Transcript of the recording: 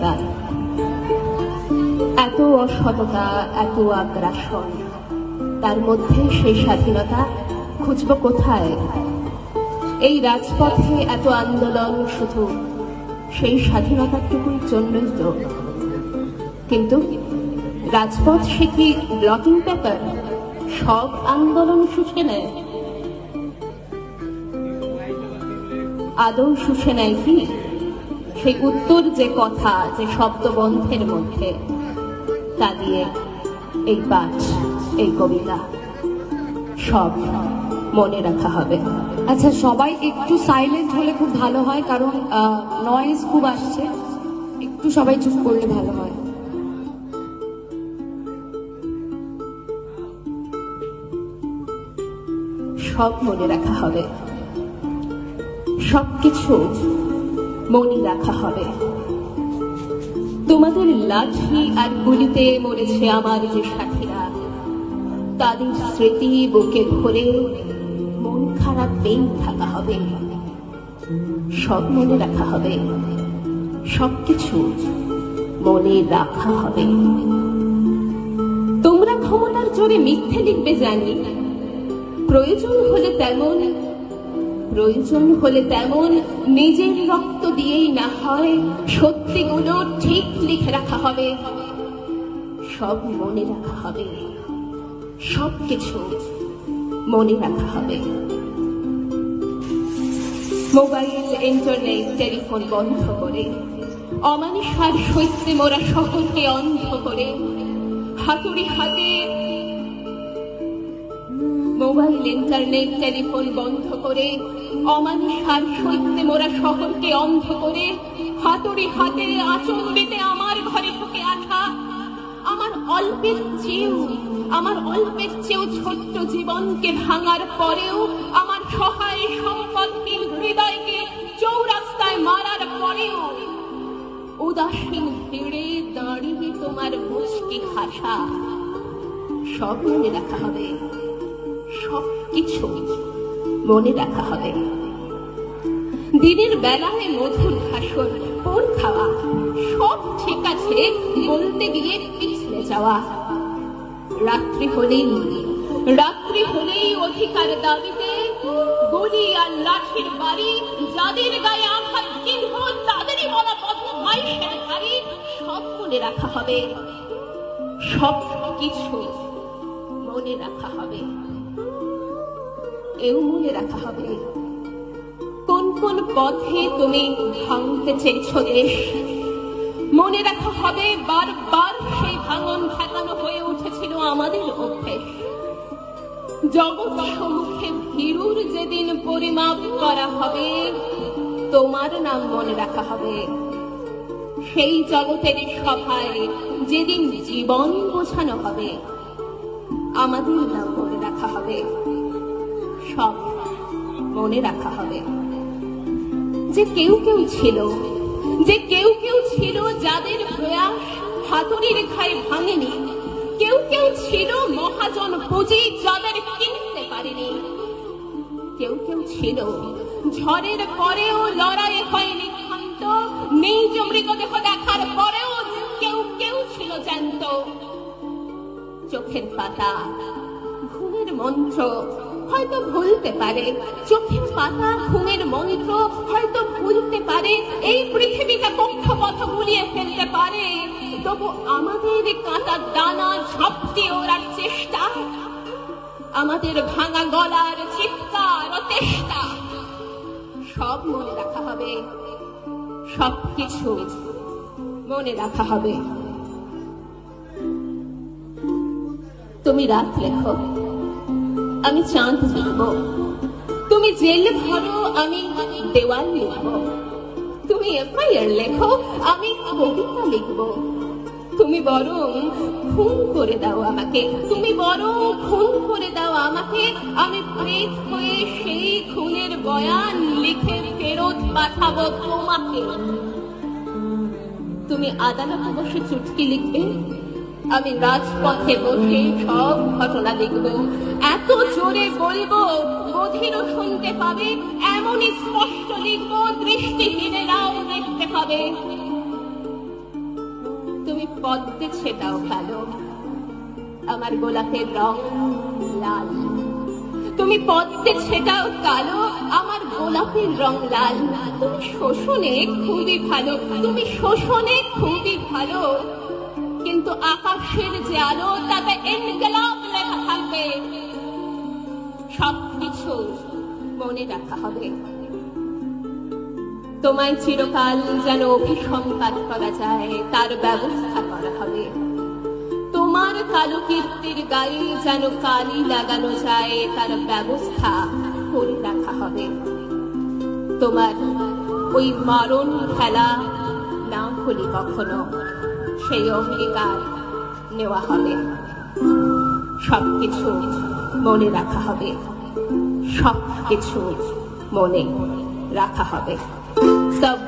স্বাধীনতা এত অসততা, এত আগ্রাসন, তার মধ্যে সেই স্বাধীনতা খুঁজব কোথায়? এই রাজপথে এত আন্দোলন শুধু সেই স্বাধীনতাটুকুর জন্যই তো। কিন্তু রাজপথ সে কি ব্লটিং পেপার সব আন্দোলন শুষে নেয়? আদৌ শুষে নেয় কি? সেই উত্তর যে কথা, যে শব্দবন্ধের মধ্যে, তা দিয়ে এই পাঠ, এই কবিতা সব মনে রাখা হবে। আচ্ছা সবাই একটু সাইলেন্ট হলে খুব ভালো হয়, কারণ নয়েজ খুব আসছে। একটু সবাই চুপ করলে ভালো হয়। সব মনে রাখা হবে। সবকিছু মনে রাখা হবে তোমাদের লাঠি আর গুলিতে মরেছে আমার যে সাথীরা। তাদের স্মৃতি বুকে ভরে মন খারাপ নেই থাকা হবে। সব মনে রাখা হবে। সবকিছু মনে রাখা হবে। তোমরা ক্ষমতার জোরে মিথ্যে লিখবে জানি। প্রয়োজন হলে তেমন প্রয়োজন হলে তেমন নিজের রক্ত দিয়েই না হয়, সত্যিগুলো ঠিক লিখে রাখা হবে। সব মনে রাখা হবে। সব কিছু মনে রাখা হবে। মোবাইল, ইন্টারনেট, টেলিফোন বন্ধ করে, অমানুষার সত্যে মোরা শহরকে অন্ধ করে, হাতুড়ি হাতে মোবাইল, ইন্টারনেট, টেলিফোন বন্ধ করে, অমানুষার সত্যে মোরা শহরকে অন্ধ করে, হাতুড়ি হাতে আচল দিতে আমার ঘরে ঢুকে আসা। আমার অল্পের চেয়েও, আমার অল্পের চেয়েও ছোট্ট জীবনকে ভাঙার পরেও আমার সহায় সম্পদহীন হৃদয়কে চৌরাস্তায় মারার পরেও উদাসীন ভিড়ে দাঁড়িয়ে তোমার মুশকি হাসা সব মনে রাখা হবে। সব কিছু মনে রাখা হবে। দিনের বেলায় মধুর ভাষণ পোর খাওয়া, সব ঠিক আছে বলতে গিয়ে পিছলে যাওয়া। রাত্রি হলেই রাত্রি হলেই অধিকার দাবিতে গুলি আর লাঠির বাড়ি, যাদের গায়ে আঘাত, চিহ্ন, তাদেরই বলা বদমাইশের ধারি সব মনে রাখা হবে। সব কিছু মনে রাখা হবে। এও মনে রাখা হবে। কোন কোন পথে তুমি ভাঙতে চেয়েছ দেশ মনে রাখা হবে, বারবার সেই ভাঙন ঠেকানো হয়ে উঠেছিল আমাদের অভ্যেস জগৎ সম্মুখে ভীরুর যেদিন পরিমাপ করা হবে, তোমার নাম মনে রাখা হবে। সেই জগতের সভায় যেদিন জীবন বোঝানো হবে, আমাদের নাম মনে রাখা হবে। সব মনে রাখা হবে। যে কেউ কেউ ছিল, যে কেউ কেউ ছিল যাদের প্রয়াস হাতুড়ি রেখায় ভাঙেনি, কেউ কেউ ছিল মহাজন পুঁজি যাদের কিনতে পারেনি। কেউ কেউ ছিল ঝড়ের পরেও লড়াই হয়নি ক্ষান্ত, নিজ মৃতদেহ দেখার পরেও কেউ কেউ ছিল জ্যান্ত। চোখের পাতা, ঘুমের মন্ত্র হয়তো ভুলতে পারে। চোখের পাতা, ঘুমের মন্ত্র হয়তো ভুলতে পারে। এই পৃথিবীটা কক্ষপথ গুলিয়ে ফেলতে পারে। তবু আমাদের কাঁটা দানা ঝাপটে ওড়ার চেষ্টা, আমাদের ভাঙা গলার চিৎকার চেষ্টা সব মনে রাখা হবে। সব কিছু মনে রাখা হবে। তুমি রাত লেখো। আমি চাঁদ লিখব তুমি জেল ভরো, আমি দেওয়াল লিখব। তুমি এফআইআর লেখো, আমি কবিতা লিখব। তুমি বরং খুন করে দাও আমাকে, তুমি বরং খুন করে দাও আমাকে, আমি প্রেত হয়ে সেই খুনের বয়ান লিখে ফেরত পাঠাবো তোমাকে। তুমি আদালতে বসে চুটকি লিখবে? আমি রাজপথে বসে সব ঘটনা লিখব। এত জোরে বলব বধিরও শুনতে পাবে, এমনই স্পষ্ট লিখব দৃষ্টিহীনেরাও দেখতে পাবে তুমি পদ্মে ছেটাও কালো আমার গোলাপের রং লাল। তুমি পদ্মে ছেটাও কালো, আমার গোলাপের রং লাল। তুমি শোষণে খুবই ভালো, তুমি শোষণে খুবই ভালো। কিন্তু আকাশের যে আলো তাতে ইনকলাব লেখা থাকবে। সবকিছু মনে রাখা হবে। তোমায় চিরকাল যেন অভিসম্পাদ করা যায়, তার ব্যবস্থা করা হবে। তোমার কালো কীর্তির গায়ে যেন কালি লাগানো যায়, তার ব্যবস্থা করে রাখা হবে। তোমার ওই মারণ খেলা না ভুলি কখনো সেই অঙ্গীকার নেওয়া হবে। সব সবকিছু মনে রাখা হবে। সব কিছু মনে রাখা হবে। সব